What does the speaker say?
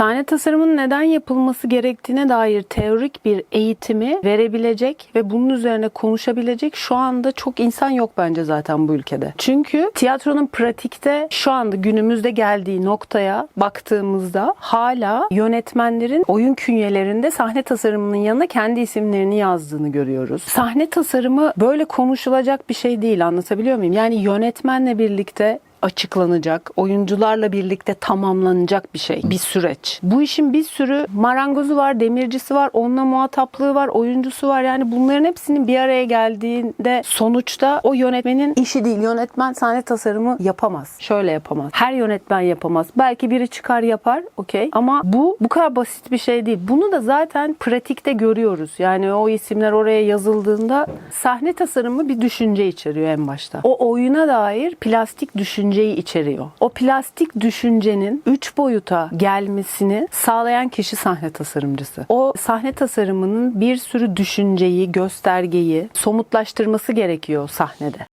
Sahne tasarımının neden yapılması gerektiğine dair teorik bir eğitimi verebilecek ve bunun üzerine konuşabilecek şu anda çok insan yok bence zaten bu ülkede. Çünkü tiyatronun pratikte şu anda günümüzde geldiği noktaya baktığımızda hala yönetmenlerin oyun künyelerinde sahne tasarımının yanına kendi isimlerini yazdığını görüyoruz. Sahne tasarımı böyle konuşulacak bir şey değil anlatabiliyor muyum? Yani yönetmenle birlikte açıklanacak, oyuncularla birlikte tamamlanacak bir şey, bir süreç. Bu işin bir sürü marangozu var, demircisi var, onunla muhataplığı var, oyuncusu var. Yani bunların hepsinin bir araya geldiğinde sonuçta o yönetmenin işi değil. Yönetmen sahne tasarımı yapamaz. Şöyle yapamaz. Her yönetmen yapamaz. Belki biri çıkar yapar, okey. Ama bu bu kadar basit bir şey değil. Bunu da zaten pratikte görüyoruz. Yani o isimler oraya yazıldığında sahne tasarımı bir düşünce içeriyor en başta. O oyuna dair plastik düşünceyi içeriyor. O plastik düşüncenin üç boyuta gelmesini sağlayan kişi sahne tasarımcısı. O sahne tasarımının bir sürü düşünceyi, göstergeyi somutlaştırması gerekiyor sahnede.